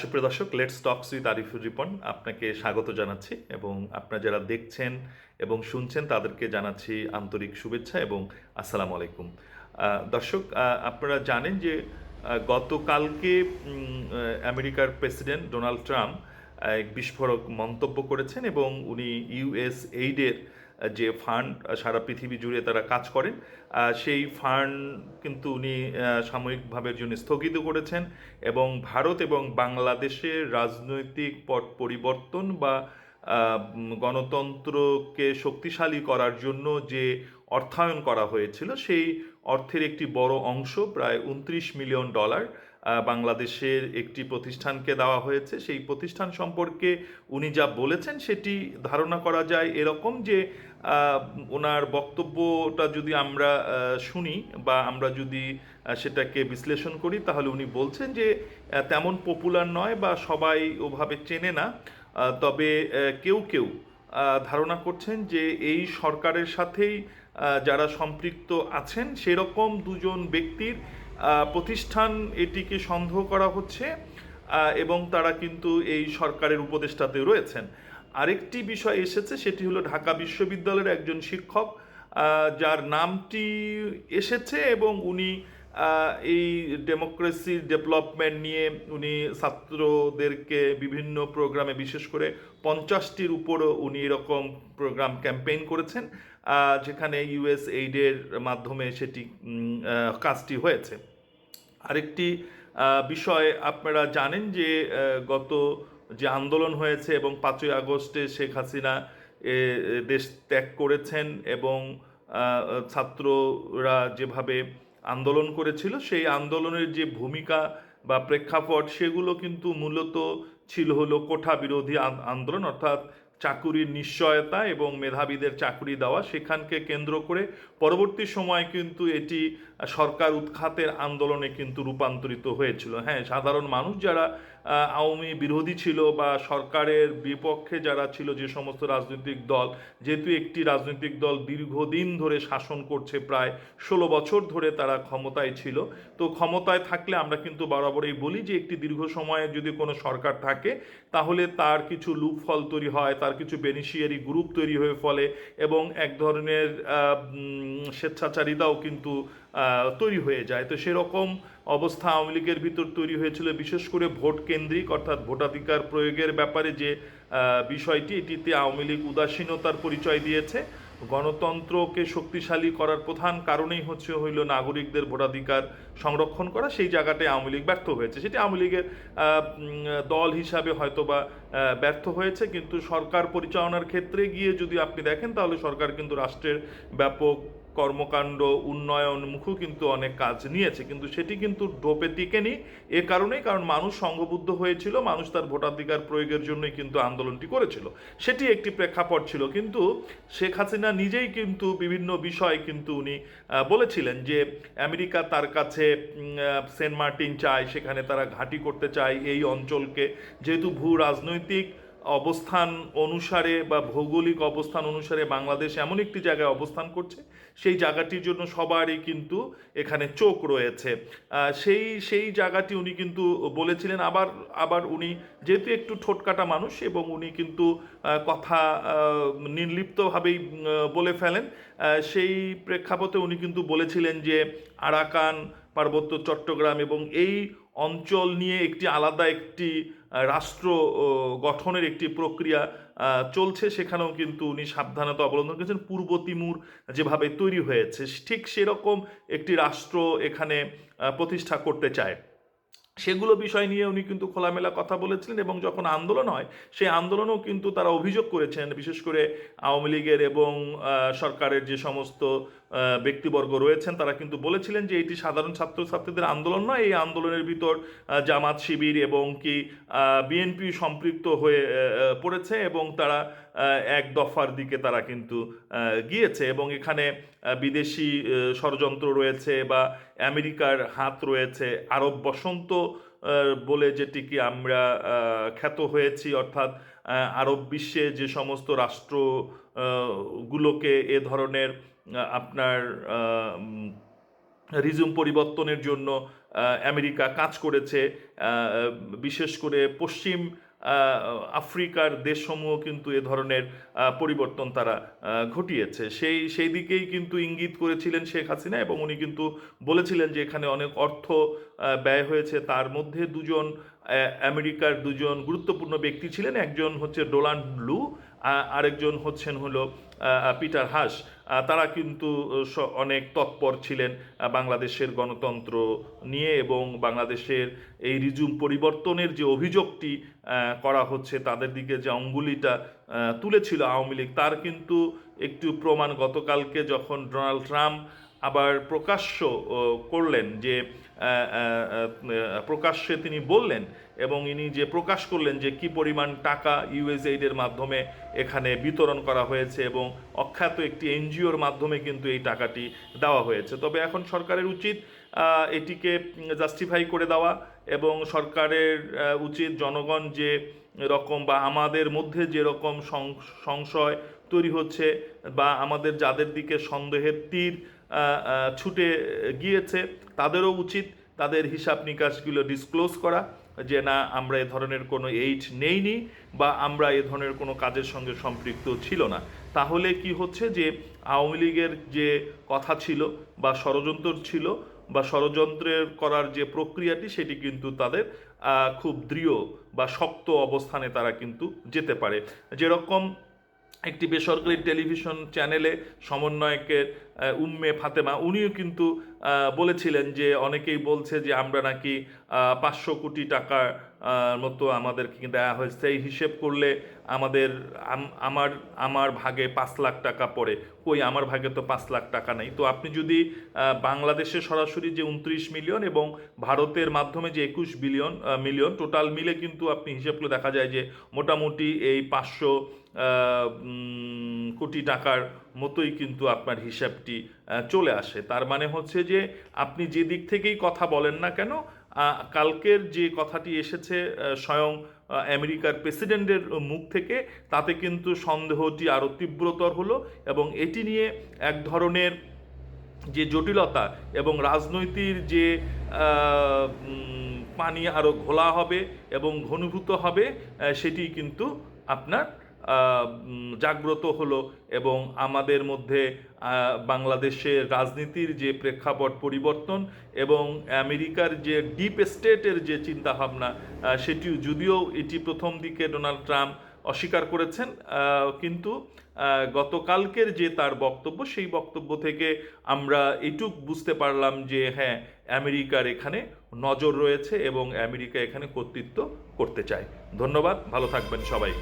সুপ্রিয় দর্শক let's talks with Arifur Ripon আপনাকে স্বাগত জানাচ্ছি এবং আপনারা যারা দেখছেন এবং শুনছেন তাদেরকে জানাচ্ছি আন্তরিক শুভেচ্ছা এবং আসসালামু আলাইকুম। দর্শক আপনারা জানেন যে গতকালকে আমেরিকার প্রেসিডেন্ট ডোনাল্ড ট্রাম্প এক বিস্ফোরক মন্তব্য করেছেন এবং উনি ইউএস এইডের যে ফান্ড সারা পৃথিবী জুড়ে তারা কাজ করেন সেই ফান্ড কিন্তু উনি সাময়িকভাবে জন্য স্থগিত করেছেন এবং ভারত এবং বাংলাদেশের রাজনৈতিক পট পরিবর্তন বা গণতন্ত্রকে শক্তিশালী করার জন্য যে অর্থায়ন করা হয়েছিল, সেই অর্থের একটি বড় অংশ, প্রায় উনত্রিশ মিলিয়ন ডলার বাংলাদেশের একটি প্রতিষ্ঠানকে দেওয়া হয়েছে। সেই প্রতিষ্ঠান সম্পর্কে উনি যা বলেছেন সেটি ধারণা করা যায় এরকম যে ওনার বক্তব্যটা যদি আমরা শুনি বা আমরা যদি সেটাকে বিশ্লেষণ করি, তাহলে উনি বলছেন যে তেমন পপুলার নয় বা সবাই ওভাবে চেনে না। তবে কেউ কেউ ধারণা করছেন যে, এই সরকারের সাথেই যারা সম্পৃক্ত আছেন, সেরকম দুজন ব্যক্তির প্রতিষ্ঠান এটিকে সন্দেহ করা হচ্ছে এবং তারা কিন্তু এই সরকারের উপদেষ্টাতে রয়েছেন। আরেকটি বিষয় এসেছে, সেটি হলো ঢাকা বিশ্ববিদ্যালয়ের একজন শিক্ষক যার নামটি এসেছে এবং উনি এই ডেমোক্রেসির ডেভেলপমেন্ট নিয়ে উনি ছাত্রদেরকে বিভিন্ন প্রোগ্রামে, বিশেষ করে পঞ্চাশটির উপরও উনি এরকম প্রোগ্রাম ক্যাম্পেইন করেছেন যেখানে ইউএস এইডের মাধ্যমে সেটি কাজটি হয়েছে। আরেকটি বিষয় আপনারা জানেন যে গত যে আন্দোলন হয়েছে এবং পাঁচই আগস্টে শেখ হাসিনা দেশ ত্যাগ করেছেন এবং ছাত্ররা যেভাবে আন্দোলন করেছিল, সেই আন্দোলনের যে ভূমিকা বা প্রেক্ষাপট, সেগুলো কিন্তু মূলত ছিল হলো কোঠা বিরোধী আন্দোলন, অর্থাৎ চাকুরির নিশ্চয়তা এবং মেধাবীদের চাকুরি দেওয়া, সেখানকে কেন্দ্র করে পরবর্তী সময় কিন্তু এটি সরকার উৎখাতের আন্দোলনে কিন্তু রূপান্তরিত হয়েছিল। হ্যাঁ সাধারণ মানুষ যারা আওয়ামী বিরোধী ছিল বা সরকারের বিপক্ষে যারা ছিল যে সমস্ত রাজনৈতিক দল, যেহেতু একটি রাজনৈতিক দল দীর্ঘদিন ধরে শাসন করছে প্রায় ষোলো বছর ধরে তারা ক্ষমতায় ছিল। তো ক্ষমতায় থাকলে আমরা কিন্তু বরাবরই বলি যে একটি দীর্ঘ সময়ে যদি কোনো সরকার থাকে, তাহলে তার কিছু লুপফল তৈরি হয়, তার কিছু বেনিশিয়ারি গ্রুপ তৈরি হয়ে ফলে এবং এক ধরনের স্বেচ্ছাচারিতাও কিন্তু তৈরি হয়ে যায়। তো সেরকম অবস্থা আওয়ামী লীগের ভিতর তৈরি হয়েছিল, বিশেষ করে ভোট কেন্দ্রিক অর্থাৎ ভোটাধিকার প্রয়োগের ব্যাপারে যে বিষয়টি, এটিতে আওয়ামী লীগ উদাসীনতার পরিচয় দিয়েছে। গণতন্ত্রকে শক্তিশালী করার প্রধান কারণেই হচ্ছে হইল নাগরিকদের ভোটাধিকার সংরক্ষণ করা। সেই জায়গাটায় আওয়ামী লীগ ব্যর্থ হয়েছে। সেটি আওয়ামী লীগের দল হিসাবে হয়তোবা ব্যর্থ হয়েছে। কিন্তু সরকার পরিচালনার ক্ষেত্রে গিয়ে যদি আপনি দেখেন, তাহলে সরকার কিন্তু রাষ্ট্রের ব্যাপক কর্মকাণ্ড, উন্নয়ন উন্নয়নমুখও কিন্তু অনেক কাজ নিয়েছে, কিন্তু সেটি কিন্তু ডোপে টিকেনি। এ কারণেই কারণ মানুষ সংঘবদ্ধ হয়েছিল, মানুষ তার ভোটাধিকার প্রয়োগের জন্যই কিন্তু আন্দোলনটি করেছিল। সেটি একটি প্রেক্ষাপট ছিল, কিন্তু শেখ হাসিনা নিজেই কিন্তু বিভিন্ন বিষয় কিন্তু উনি বলেছিলেন যে আমেরিকা তার কাছে সেন্ট মার্টিন চায়, সেখানে তারা ঘাঁটি করতে চায় এই অঞ্চলকে। যেহেতু ভূ রাজনৈতিক অবস্থান অনুসারে বা ভৌগোলিক অবস্থান অনুসারে বাংলাদেশ এমন একটি জায়গায় অবস্থান করছে। সেই জায়গাটির জন্য সবারই কিন্তু এখানে চোখ রয়েছে। সেই সেই জায়গাটি উনি কিন্তু বলেছিলেন, আবার আবার উনি যেহেতু একটু ঠোঁটকাটা মানুষ এবং উনি কিন্তু কথা নির্লিপ্তভাবেই বলে ফেলেন সেই প্রেক্ষাপটে উনি কিন্তু বলেছিলেন যে আরাকান পার্বত্য চট্টগ্রাম এবং এই অঞ্চল নিয়ে একটি আলাদা একটি রাষ্ট্র গঠনের একটি প্রক্রিয়া চলছে। সেখানেও কিন্তু উনি সাবধানতা অবলম্বন করেছেন। পূর্ব তিমুর যেভাবে তৈরি হয়েছে, ঠিক সেরকম একটি রাষ্ট্র এখানে প্রতিষ্ঠা করতে চায়। সেগুলো বিষয় নিয়ে উনি কিন্তু খোলামেলা কথা বলেছিলেন এবং যখন আন্দোলন হয়, সেই আন্দোলনেও কিন্তু তারা অভিযোগ করেছেন, বিশেষ করে আওয়ামী লীগের এবং সরকারের যে সমস্ত ব্যক্তিবর্গ রয়েছেন তারা কিন্তু বলেছিলেন যে এটি সাধারণ ছাত্রছাত্রীদের আন্দোলন নয় এই আন্দোলনের ভিতর জামাত শিবির এবং কি বিএনপি সম্পৃক্ত হয়ে পড়েছে এবং তারা এক দফার দিকে তারা কিন্তু গিয়েছে এবং এখানে বিদেশি ষড়যন্ত্র রয়েছে বা আমেরিকার হাত রয়েছে। আরব বসন্ত বলে যেটিকে আমরা আহ, খ্যাত হয়েছি অর্থাৎ আরব বিশ্বে যে সমস্ত রাষ্ট্র গুলোকে এ ধরনের আপনার রিজুম পরিবর্তনের জন্য আমেরিকা কাজ করেছে বিশেষ করে পশ্চিম আফ্রিকার দেশসমূহ কিন্তু এ ধরনের পরিবর্তন তারা ঘটিয়েছে। সেই সেই দিকেই কিন্তু ইঙ্গিত করেছিলেন শেখ হাসিনা এবং উনি কিন্তু বলেছিলেন যে এখানে অনেক অর্থ ব্যয় হয়েছে। তার মধ্যে দুজন আমেরিকার দুজন গুরুত্বপূর্ণ ব্যক্তি ছিলেন। একজন হচ্ছে ডোনাল্ড লু আহ, আরেকজন হচ্ছেন হলো পিটার হাস। তারা কিন্তু অনেক তৎপর ছিলেন বাংলাদেশের গণতন্ত্র নিয়ে এবং বাংলাদেশের এই রিজুম পরিবর্তনের যে অভিযোগটি করা হচ্ছে, তাদের দিকে যে অঙ্গুলিটা তুলেছিল আওয়ামী লীগ, তার কিন্তু একটু প্রমাণ গতকালকে যখন ডোনাল্ড ট্রাম্প আবার প্রকাশ্য করলেন যে প্রকাশ্যে তিনি বললেন এবং ইনি যে প্রকাশ করলেন যে কি পরিমাণ টাকা ইউএসএইডের মাধ্যমে এখানে বিতরণ করা হয়েছে এবং অখ্যাত একটি এনজিওর মাধ্যমে কিন্তু এই টাকাটি দেওয়া হয়েছে। তবে এখন সরকারের উচিত এটিকে জাস্টিফাই করে দেওয়া এবং সরকারের উচিত জনগণ যে রকম বা আমাদের মধ্যে যেরকম সংশয় তৈরি হচ্ছে বা আমাদের যাদের দিকে সন্দেহের তীর ছুটে গিয়েছে, তাদেরও উচিত তাদের হিসাব নিকাশগুলো ডিসক্লোজ করা, যে না, আমরা এ ধরনের কোনো এইড নেইনি বা আমরা এ ধরনের কোনো কাজের সঙ্গে সম্পৃক্ত ছিল না। তাহলে কি হচ্ছে যে, আওয়ামী লীগের যে কথা ছিল বা ষড়যন্ত্র ছিল বা ষড়যন্ত্রের করার যে প্রক্রিয়াটি, সেটি কিন্তু তাদের খুব দৃঢ় বা শক্ত অবস্থানে তারা কিন্তু যেতে পারে। যেরকম একটি বেসরকারি টেলিভিশন চ্যানেলে সমন্বয়কের উম্মে ফাতেমা উনিও কিন্তু বলেছিলেন যে অনেকেই বলছে যে আমরা নাকি পাঁচশো কোটি আহ, মতো আমাদেরকে দেওয়া হয়েছে এই হিসেব করলে আমাদের আমার আমার ভাগে পাঁচ লাখ টাকা পড়ে। কই, আমার ভাগে তো পাঁচ লাখ টাকা নেই। তো আপনি যদি বাংলাদেশে সরাসরি যে উনত্রিশ মিলিয়ন এবং ভারতের মাধ্যমে যে একুশ বিলিয়ন মিলিয়ন, টোটাল মিলে কিন্তু আপনি হিসেব করলে দেখা যায় যে মোটামুটি এই পাঁচশো কোটি টাকার মতোই কিন্তু আপনার হিসাবটি চলে আসে। তার মানে হচ্ছে যে আপনি যে দিক থেকেই কথা বলেন না কেন কালকের যে কথাটি এসেছে স্বয়ং আমেরিকার প্রেসিডেন্টের মুখ থেকে, তাতে কিন্তু সন্দেহটি আরও তীব্রতর হলো এবং এটি নিয়ে এক ধরনের যে জটিলতা এবং রাজনৈতিক যে পানি আরও ঘোলা হবে এবং ঘনীভূত হবে সেটি কিন্তু আপনার জাগ্রত হলো এবং আমাদের মধ্যে বাংলাদেশের রাজনীতির যে প্রেক্ষাপট পরিবর্তন এবং আমেরিকার যে ডিপ স্টেটের যে চিন্তাভাবনা সেটিও যদিও এটি প্রথম দিকে ডোনাল্ড ট্রাম্প অস্বীকার করেছেন কিন্তু গতকালকের যে তার বক্তব্য, সেই বক্তব্য থেকে আমরা এটুক বুঝতে পারলাম যে হ্যাঁ আমেরিকার এখানে নজর রয়েছে এবং আমেরিকা এখানে কর্তৃত্ব করতে চায়। ধন্যবাদ, ভালো থাকবেন সবাই।